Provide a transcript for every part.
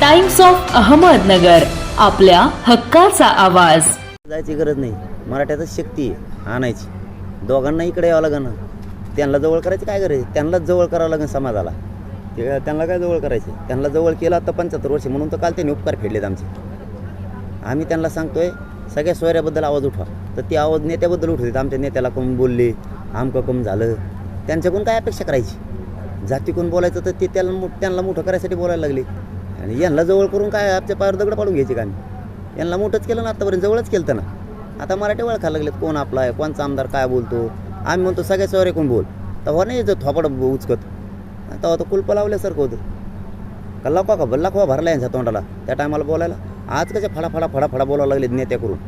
Times of Ahmednagar आपल्या हक्काचा आवाज. जायची गरज नाही. मराठ्यातच शक्ती आहे आणायची. दोघांना इकडे यावं लागेल त्यांना जवळ करायची काय गरज त्यांनाच जवळ करावं लागेल समाजाला. ते त्यांना काय जवळ करायचे? त्यांना जवळ केलं आता पंच्याहत्तर वर्ष म्हणून तर काल त्यांनी उपकार फेडलेत आमचे. आम्ही त्यांना सांगतोय सगळ्या सोयऱ्याबद्दल आवाज उठवा. तर ती आवाज नेत्याबद्दल उठवते आमच्या नेत्याला कम बोलले? आमकं कम झालं? त्यांच्याकडून काय अपेक्षा करायची? जाती कोण बोलायचं तर ते त्याला त्यांना मोठं करायसाठी बोलायला लागले. आणि यांना जवळ करून काय आमच्या पायावर दगड पाडून घ्यायचे का आम्ही यांना मोठंच केलं ना आतापर्यंत जवळच केलं ना आता मराठी ओळखायला लागलेत कोण आपला आहे कोणचा आमदार काय बोलतो? आम्ही म्हणतो सगळ्या सोयरे कोण बोल? तेव्हा नाही येतो थोपड उचकत. तेव्हा तो कुलप लावल्यासारखं होतं. कल्ला का बल्ला भरला यांच्या तोंडाला त्या टायमाला बोलायला? आज कशा फडा फडा फडा फडा बोलावं लागले नेत्या करून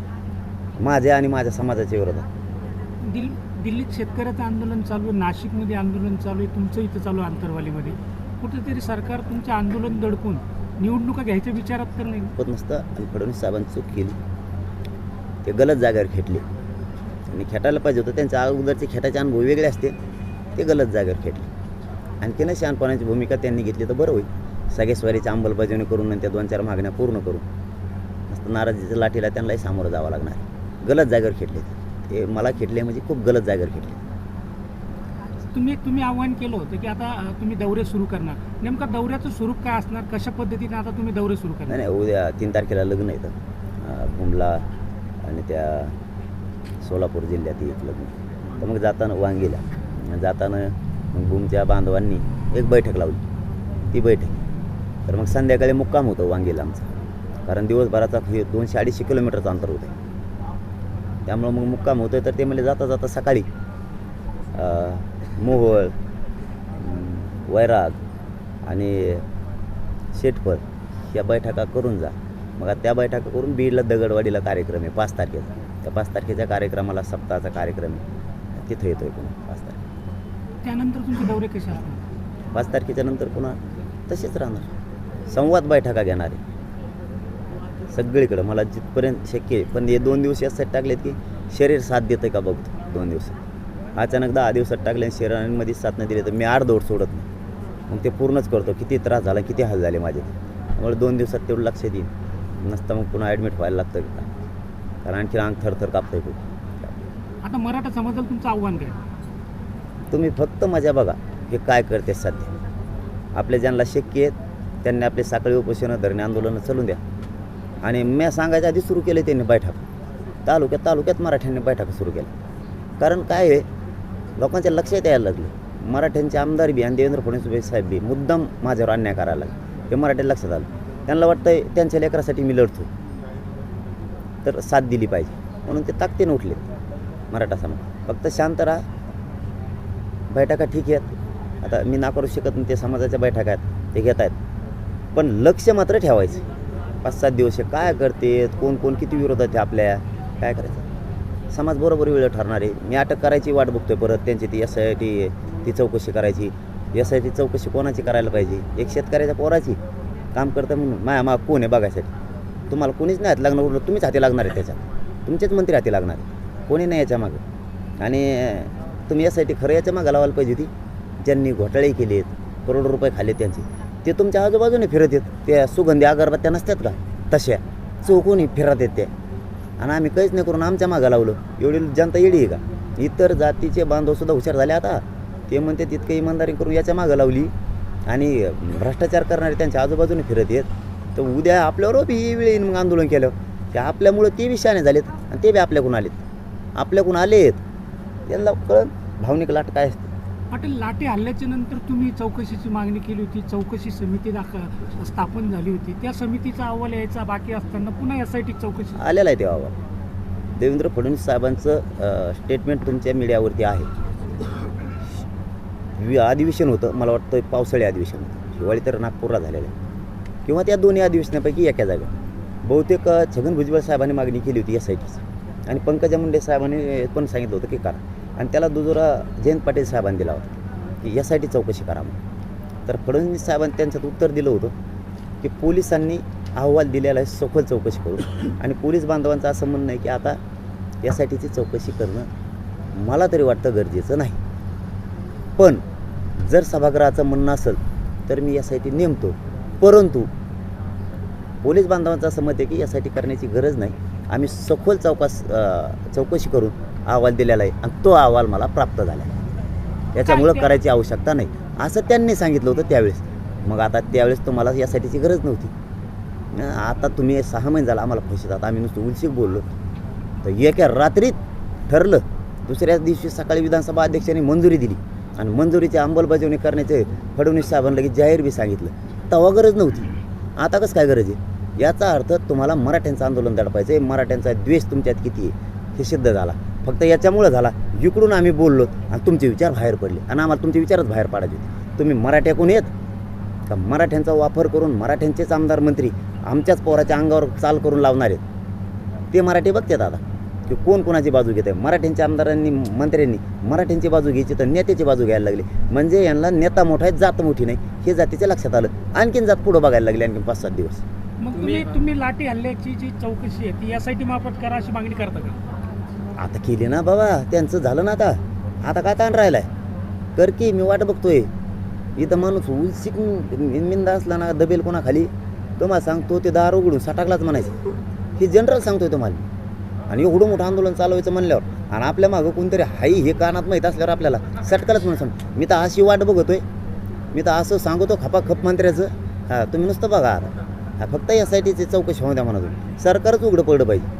माझ्या आणि माझ्या समाजाच्या विरोधात. दिल दिल्लीत शेतकऱ्याचं आंदोलन चालू आहे नाशिकमध्ये आंदोलन चालू आहे तुमचं इथं चालू आहे आंतरवालीमध्ये कुठेतरी सरकार तुमचं आंदोलन दडपून निवडणुका घ्यायच्या विचारात तर नाही. होत नसतं. आणि फडणवीस साहेबांनी चूक केली. ते गलत जागेवर खेटले. आणि खेटायला पाहिजे होतं. त्यांच्या अगोदरचे खेटाचे अनुभव वेगळे असते. ते गलत जागेवर खेटले. आणखीनच शहाणपणाची भूमिका त्यांनी घेतली तर बरं होईल. सगळे स्वारीची अंमलबजावणी करून आणि त्या दोन चार मागण्या पूर्ण करून. मस्त नाराजीच्या लाठीला त्यांनाही सामोरं जावं लागणार. गलत जागेवर खेटले ते. ते मला खेटले म्हणजे खूप गलत जागेवर खेटले. तुम्ही तुम्ही आव्हान केलं होतं की आता तुम्ही दौरे सुरू करणार. नेमकं दौऱ्याचं स्वरूप काय असणार? कशा पद्धतीने आता तुम्ही दौरे सुरू करणार? नाही उद्या तीन तारखेला लग्न येतं अं, आणि त्या सोलापूर जिल्ह्यात एक लग्न. तर मग जाताना वांगीला. जाताना मग भूमच्या बांधवांनी एक बैठक लावली. ती बैठक. तर मग संध्याकाळी मुक्काम होतं वांगीला आमचा. कारण दिवसभराचा हे दोनशे अडीचशे किलोमीटरचं अंतर होतं त्यामुळं मग मुक्काम होतं तर ते म्हणजे जाता जाता सकाळी मोहोळ वैराग आणि शेटफळ या बैठका करून जा. मग त्या बैठका करून बीडला दगडवाडीला कार्यक्रम आहे पाच तारखेचा. त्या पाच तारखेच्या कार्यक्रमाला सप्ताहाचा कार्यक्रम आहे. तिथं येतो आहे पुन्हा पाच तारखे. त्यानंतर तुमचे दौरे कसे असणार? पाच तारखेच्या नंतर पुन्हा तसेच राहणार. संवाद बैठका घेणार आहे. सगळीकडं. मला जिथपर्यंत शक्य आहे. पण हे दोन दिवस यासाठी टाकलेत की शरीर साथ देतं का बघतो? दोन दिवस अचानक दहा दिवसात टाकले आणि शरीरामध्ये साथ नाही दिले तर मी अर्धवट सोडत नाही. मग ते पूर्णच करतो. किती त्रास झाला किती हाल झाले माझे. त्यामुळे दोन दिवसात तेवढं लक्ष देईन. नसतं मग पुन्हा ॲडमिट व्हायला लागतं कारण आणखी अंग थरथर कापतंय खूप. आता मराठा समाजाला तुमचं आव्हान काय? तुम्ही फक्त मजा बघा. हे काय करते सध्या? आपले ज्यांना शक्य आहेत त्यांनी आपले साखळी उपोषणं धरणे आंदोलनं चालून द्या. आणि मी सांगायच्या आधी सुरू केले त्यांनी बैठक. तालुक्यात तालुक्यात मराठ्यांनी बैठका सुरू केल्या कारण काय आहे? लोकांच्या लक्षात यायला लागले. मराठ्यांचे आमदार बी आणि देवेंद्र फडणवीस साहेब बी मुद्दाम माझ्यावर अन्याय करायला लागले. हे मराठ्या लक्षात आलं. त्यांना वाटतं त्यांच्या लेकरासाठी मी लढतो तर साथ दिली पाहिजे. म्हणून ते ताकदीनं उठले मराठा समाज. फक्त शांत राहा. बैठका ठीक आहेत. आता मी नाकारू शकत नाही ते समाजाच्या बैठका आहेत ते घेत आहेत. पण लक्ष मात्र ठेवायचं. पाच सात दिवस काय करतेत? कोण कोण किती विरोधात आहे आपल्या? काय करायचं? समाज बरोबर वेळ ठरणार. आहे मी अटक करायची वाट बघतोय परत. त्यांची ती एस आय टी ती चौकशी करायची. एस आय टी चौकशी कोणाची करायला पाहिजे? एक शेतकऱ्याच्या पोराची. काम करतं म्हणून. माया मा कोण आहे बघायसाठी? तुम्हाला कोणीच नाही हात लागणार. उलट तुम्हीच हाती लागणार आहे त्याच्यात. तुमचेच मंत्री हाती लागणार आहे. कोणी नाही याच्या मागं. आणि तुम्ही यासाठी खरं याच्या मागं लावायला पाहिजे होती. ज्यांनी घोटाळे केले आहेत करोडो रुपये खाल्ले त्यांचे. ते तुमच्या आजूबाजूने फिरत येत त्या सुगंधी अगरबत्त्या नसतात का? तशा. चौकोनी फिरत येत त्या. आणि आम्ही काहीच नाही करून आमच्या मागं लावलं. एवढी जनता येडी आहे का? इतर जातीचे बांधवसुद्धा हुशार झाले आता. ते म्हणते तितकं इमानदारी करून याच्या मागं लावली. आणि भ्रष्टाचार करणारे त्यांच्या आजूबाजूने फिरत येत तर उद्या आपल्यावर बी ही मग आंदोलन केलं. ते आपल्यामुळं ते बी शाने झालेत आणि ते बी आपल्याकडून आलेत. आपल्याकडून आलेत. त्यांना कळत भावनिक लाट काय असते? पाटील लाटे हल्ल्याच्या नंतर तुम्ही चौकशीची मागणी केली होती चौकशी समिती दाख स्थापन झाली होती. त्या समितीचा अहवाल यायचा बाकी असताना पुन्हा एस आय टी चौकशी आलेला आहे तेव्हा अहवाल. देवेंद्र फडणवीस साहेबांचं स्टेटमेंट तुमच्या मीडियावरती आहे. वि अधिवेशन होतं मला वाटतं पावसाळी अधिवेशन होतं. हिवाळी तर नागपूरला झालेलं आहे. किंवा त्या दोन्ही अधिवेशनापैकी एका जागा. बहुतेक छगन भुजबळ साहेबांनी मागणी केली होती एस आय टीची आणि पंकजा मुंडे साहेबांनी पण सांगितलं होतं की करा. आणि त्याला दुजोरा जयंत पाटील साहेबांनी दिला होता की यासाठी चौकशी करा म्हणून. तर फडणवीस साहेबांनी त्यांच्यात उत्तर दिलं होतं की पोलिसांनी अहवाल दिलेला आहे सखोल चौकशी करू. आणि पोलीस बांधवांचं असं म्हणणं आहे की आता यासाठीची चौकशी करणं मला तरी वाटतं गरजेचं नाही. पण जर सभागृहाचं म्हणणं असेल तर मी यासाठी नेमतो. परंतु पोलीस बांधवांचं असं मत आहे की यासाठी करण्याची गरज नाही. आम्ही सखोल चौकास चौकशी करून अहवाल दिलेला आहे आणि तो अहवाल मला प्राप्त झाला आहे. याच्यामुळं करायची आवश्यकता नाही. असं त्यांनी सांगितलं होतं त्यावेळेस. मग आता त्यावेळेस तुम्हाला यासाठीची गरज नव्हती. आता तुम्ही सहा महिने झाला आम्हाला फसतात आम्ही नुसतं उलशीक बोललो. तर एका रात्रीत ठरलं दुसऱ्या दिवशी सकाळी विधानसभा अध्यक्षांनी मंजुरी दिली आणि मंजुरीची अंमलबजावणी करण्याचे फडणवीस साहेबांना लगेच जाहीर बी सांगितलं. तेव्हा गरज नव्हती. आता कसं काय गरज आहे? याचा अर्थ तुम्हाला मराठ्यांचं आंदोलन दडपायचं आहे मराठ्यांचा द्वेष तुमच्यात किती आहे हे सिद्ध झाला. फक्त याच्यामुळं झाला इकडून आम्ही बोललो आणि तुमचे विचार बाहेर पडले आणि आम्हाला तुमचे विचारच बाहेर पाडायचे होते. तुम्ही मराठ्याकून येत का मराठ्यांचा वापर करून मराठ्यांचेच आमदार मंत्री आमच्याच पोराच्या अंगावर चाल करून लावणार आहेत? ते मराठी बघतात आता की कोण कोणाची बाजू घेत आहे मराठ्यांच्या आमदारांनी मंत्र्यांनी मराठ्यांची बाजू घ्यायची तर नेत्याची बाजू घ्यायला लागली. म्हणजे यांना नेता मोठा आहे जात मोठी नाही. हे जातीच्या लक्षात आलं. आणखीन जात पुढं बघायला लागली आणखीन पाच सात दिवस. मग तुम्ही तुम्ही लाठी हल्ल्याची जी चौकशी आहे ती यासाठी माफत करा अशी मागणी करता का? आता केली ना बाबा त्यांचं झालं ना आता. आता काय ताण राहिलाय? कर की मी वाट बघतोय. इथं माणूस उलसिक मिंदा असला ना दबेल कोणाखाली? तुम्हाला सांगतो ते दार उघडून सटाकलाच म्हणायचं. हे जनरल सांगतोय तुम्हाला. आणि एवढं मोठं आंदोलन चालवायचं म्हणल्यावर आणि आपल्या मागं कोणतरी हाई हे कानात माहीत असल्यावर आपल्याला सटकालच म्हणून सांग मी तर अशी वाट बघतोय. मी तर असं सांगतो खपाखप मंत्र्याचं. हां तुम्ही नुसतं बघा आता. फक्त यासाठीची चौकशी होऊ द्या म्हणा तुम्ही. सरकारच उघडं पडलं पाहिजे.